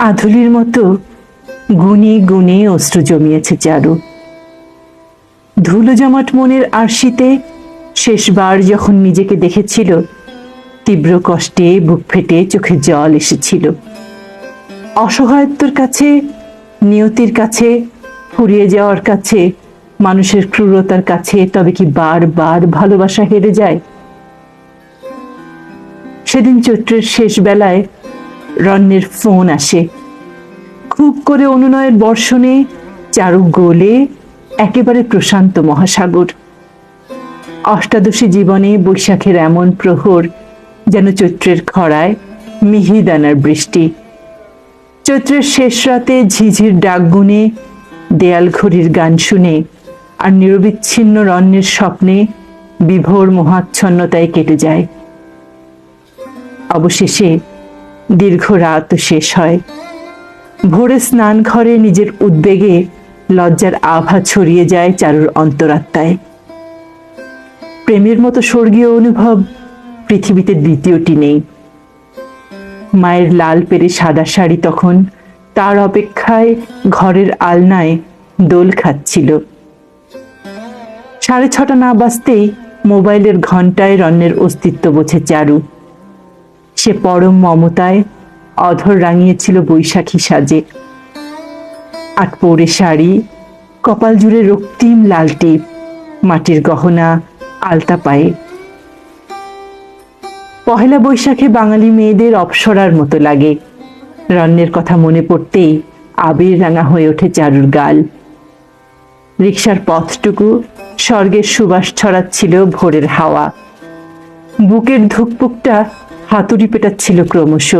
আধুলির মতো গুনে গুনে অশ্রু জমিয়েছে চারু। ধুলো জমাট মনের আরশিতে শেষবার যখন নিজেকে দেখেছিল, তীব্র কষ্টে বুক ফেটে চোখে জল এসেছিল। অসহায়ত্বর কাছে, নিয়তির কাছে, ফুরিয়ে যাওয়ার কাছে, মানুষের ক্রূরতার কাছে তবে কি বারবার ভালোবাসা হেরে যায়? সেদিন চৈত্রের শেষ বেলায় রন্নের ফোন আসে। খুব করে অনুনয়ের বর্ষণে চারু গোলে একেবারে প্রশান্ত মহাসাগর। অষ্টাদশী জীবনে বৈশাখের এমন প্রহর যেন চৈত্রের খরায় মিহিদানার বৃষ্টি। চৈত্রের শেষ রাতে ঝিঝির ডাক গুনে দেয়াল ঘড়ির গান শুনে আর নিরবিচ্ছিন্ন রন্যের স্বপ্নে বিভোর মোহাচ্ছন্নতায় কেটে যায়। অবশেষে দীর্ঘ রাত শেষ হয়। ভোরে স্নান ঘরে নিজের উদ্বেগে লজ্জার আভা ছড়িয়ে যায় চারুর অন্তরাত্মায়। প্রেমের মতো স্বর্গীয় অনুভব পৃথিবীতে দ্বিতীয়টি নেই। মায়ের লাল পেরে সাদা শাড়ি তখন তার অপেক্ষায় ঘরের আলনায় দোল খাচ্ছিল। সাড়ে ছটা না বাজতেই মোবাইলের ঘন্টায় রন্নের অস্তিত্ব বোঝে চারু। সে পরম মমতায় অধর রাঙিয়েছিল বৈশাখী সাজে। আট পৌরে শাড়ি, কপাল জুড়ে রক্তিম লাল টিপ, মাটির গহনা আলতা পায়ে। পহেলা বৈশাখে বাঙালি মেয়েদের অপসরার মতো লাগে। রন্নের কথা মনে পড়তেই আবির রাঙা হয়ে ওঠে চারুর গাল। রিক্সার পথটুকু স্বর্গের সুবাস ছড়াচ্ছিল ভোরের হাওয়া। বুকের ধুকপুকটা হাতুড়ি পেটাচ্ছিল ক্রমশ।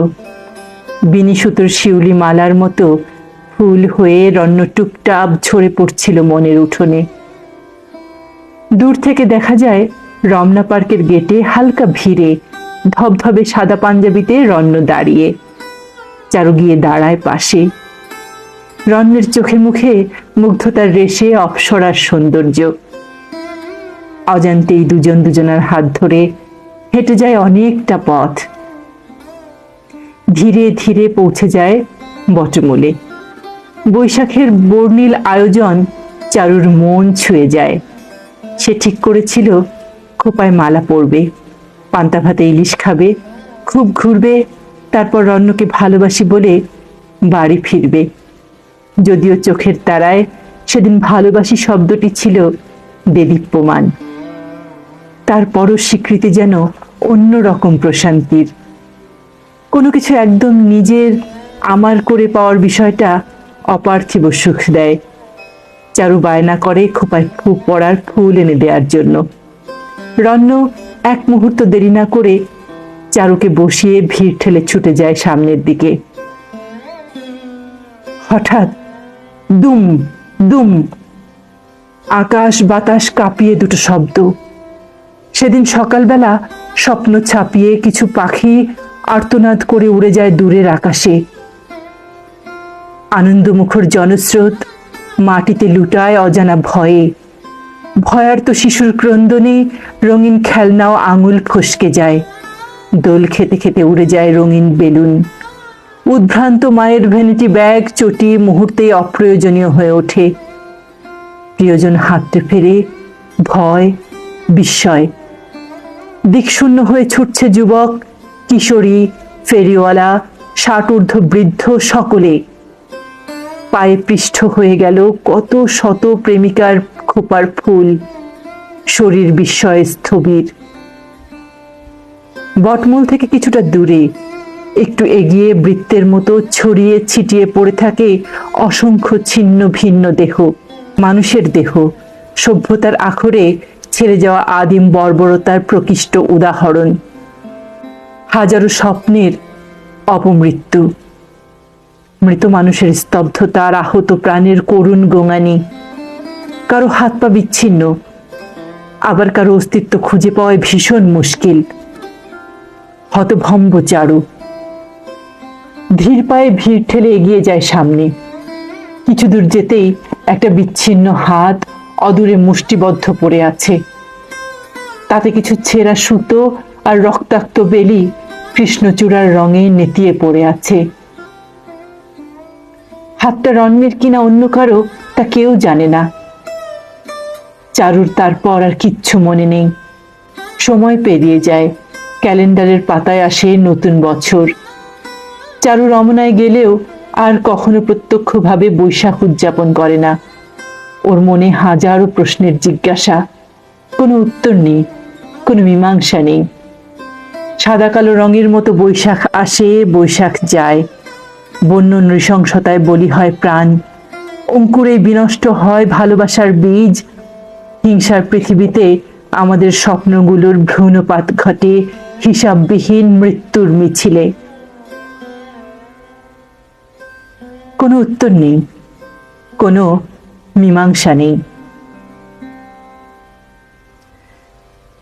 বিনি সুতোর শিউলি মালার মতো ফুল হয়ে রন্ন টুকটাপ ঝরে পড়ছিল মনের উঠোনে। দূর থেকে দেখা যায়, রমনা পার্কের গেটে হালকা ভিড়ে ধবধবে সাদা পাঞ্জাবিতে রন্ন দাঁড়িয়ে। চারু গিয়ে দাঁড়ায় পাশে। রন্নের চোখে মুখে মুগ্ধতার রেশে অপসরার সৌন্দর্য। অজান্তেই দুজন দুজনার হাত ধরে হেঁটে যায় অনেকটা পথ। ধীরে ধীরে পৌঁছে যায় বটমূলে। বৈশাখের বর্ণিল আয়োজন চারুর মন ছুঁয়ে যায়। সে ঠিক করেছিল, খোপায় মালা পরবে, পান্তা ভাতে ইলিশ খাবে, খুব ঘুরবে, তারপর রন্নকে ভালোবাসি বলে বাড়ি ফিরবে। যদিও চোখের তারায় সেদিন ভালোবাসি শব্দটি ছিল দেদীপ্যমান তারপরও স্বীকৃতি যেন অন্য রকম প্রশান্তির। কোনো কিছু একদম নিজের আমার করে পাওয়ার বিষয়টা অপার্থিব সুখ দেয়। চারু বায়না করে খোপায় খুব পড়ার ফুল এনে দেওয়ার জন্য। রন্ন এক মুহূর্ত দেরি না করে চারুকে বসিয়ে ভিড় ঠেলে ছুটে যায় সামনের দিকে। হঠাৎ দুম দুম, আকাশ বাতাস কাঁপিয়ে দুটো শব্দ। সেদিন সকালবেলা স্বপ্ন ছাপিয়ে কিছু পাখি আর্তনাদ করে উড়ে যায় দূরের আকাশে। আনন্দমুখর জনস্রোত মাটিতে লুটায় অজানা ভয়ে। ভয়ার্ত শিশুর ক্রন্দনে রঙিন খেলনাও আঙুল ফসকে যায়। দোল খেতে খেতে উড়ে যায় রঙিন বেলুন। উদ্ভ্রান্ত মায়ের ভ্যানিটি ব্যাগ চটি মুহূর্তে অপ্রয়োজনীয় হয়ে ওঠে। প্রিয়জন হাঁটতে ফেরে ভয়, বিস্ময় দিকশূন্য হয়ে ছুটছে যুবক, কিশোরী, ফেরিওয়ালা ষাট ঊর্ধ্ব বৃদ্ধ সকলে। পায়ে পৃষ্ঠ হয়ে গেল কত শত প্রেমিকার খোপার ফুল। শরীর বিস্ময়ে স্থবির। বটমূল থেকে কিছুটা দূরে। একটু এগিয়ে বৃত্তের মতো ছড়িয়ে ছিটিয়ে পড়ে থাকে অসংখ্য ছিন্ন ভিন্ন দেহ। মানুষের দেহ। সভ্যতার আখরে ছেড়ে যাওয়া আদিম বর্বরতার প্রকৃষ্ট উদাহরণ। হাজারো স্বপ্নের অপমৃত্যু। মৃত মানুষের স্তব্ধতা আর আহত প্রাণের করুণ গোঙানি। কারও হাত পা বিচ্ছিন্ন। আবার কারও অস্তিত্ব খুঁজে পাওয়ায় ভীষণ মুশকিল। হতভম্ব চারু। ধীর পায়ে ভিড় ঠেলে এগিয়ে যায় সামনে। কিছু দূর যেতেই একটা বিচ্ছিন্ন হাত অদূরে মুষ্টিবদ্ধ পড়ে আছে। তাতে কিছু ছেঁড়া সুতো আর রক্তাক্ত বেলি কৃষ্ণচূড়ার রঙে নেতিয়ে পড়ে আছে। হাতটা রন্মের কিনা অন্য কারও, তা কেউ জানে না। চারুর তারপর আর কিচ্ছু মনে নেই। সময় পেরিয়ে যায়, ক্যালেন্ডারের পাতায় আসে নতুন বছর। চারু রমনায় গেলেও আর কখনো প্রত্যক্ষভাবে বৈশাখ উদযাপন করে না। ওর মনে হাজারো প্রশ্নের জিজ্ঞাসা, কোনো উত্তর নেই। কোনো মীমাংসা নেই। সাদা কালো রঙের মতো বৈশাখ আসে, বৈশাখ যায়। বন্য নৃশংসতায় বলি হয় প্রাণ। অঙ্কুরে বিনষ্ট হয় ভালোবাসার বীজ। হিংসার পৃথিবীতে আমাদের স্বপ্নগুলোর ভ্রূণপাত ঘটে, হিসাববিহীন মৃত্যুর মিছিলে। কোনো উত্তর নেই, কোনো মীমাংসা নেই।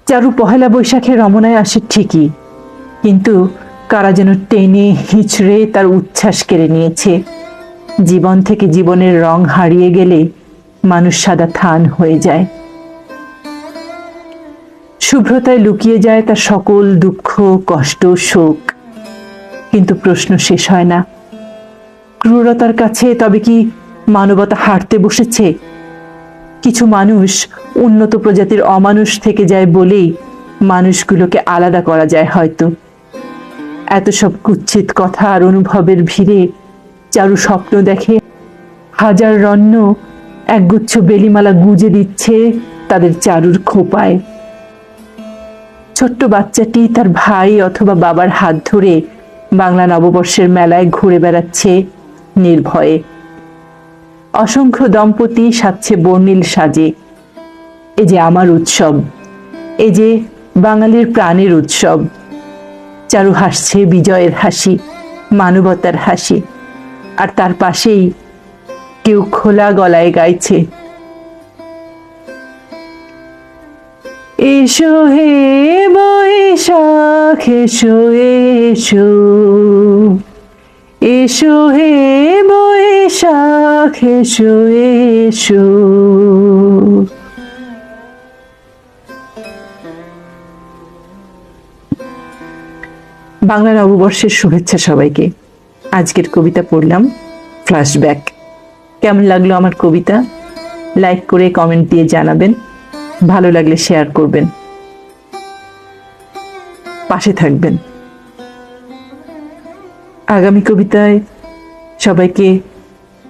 চারু পহেলা বৈশাখে রমনায় আসে ঠিকই। কিন্তু কারা যেন টেনে হিচড়ে তার উচ্ছ্বাস কেড়ে নিয়েছে। জীবন থেকে জীবনের রং হারিয়ে গেলে মানুষ সাদা থান হয়ে যায়। শুভ্রতায় লুকিয়ে যায় তার সকল দুঃখ, কষ্ট, শোক। কিন্তু প্রশ্ন শেষ হয় না। ক্রূরতার কাছে তবে কি মানবতা হারতে বসেছে? কিছু মানুষ উন্নত প্রজাতির অমানুষ থেকে যায় বলেই মানুষগুলোকে আলাদা করা যায় হয়তো। এত সব কুচ্ছিত কথা আর অনুভবের ভিড়ে চারু স্বপ্ন দেখে হাজার রণ্য একগুচ্ছ বেলিমালা গুজে দিচ্ছে তাদের চারুর খোপায়। ছোট্ট বাচ্চাটি তার ভাই অথবা বাবার হাত ধরে বাংলা নববর্ষের মেলায় ঘুরে বেড়াচ্ছে নির্ভয়ে। অসংখ্য দম্পতি সাচ্ছে বর্ণিল সাজে। এ যে আমার উৎসব, এ যে বাঙালির প্রাণের উৎসব। চারু হাসছে বিজয়ের হাসি, মানবতার হাসি। আর তার পাশেই কেউ খোলা গলায় গাইছে। এসো হে বৈশাখ, এসো এসো। এসো হে বৈশাখ, এসো এসো। বাংলা নববর্ষের শুভেচ্ছা সবাইকে। আজকের কবিতা পড়লাম ফ্ল্যাশব্যাক কেমন লাগল আমার কবিতা? লাইক করে কমেন্ট দিয়ে জানাবেন। ভালো লাগলে শেয়ার করবেন। পাশে থাকবেন। আগামী কবিতায় সবাইকে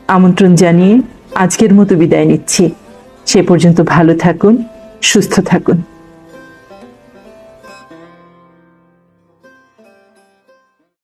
আমন্ত্রণ জানিয়ে আজকের মতো বিদায় নিচ্ছি। সে পর্যন্ত ভালো থাকুন, সুস্থ থাকুন।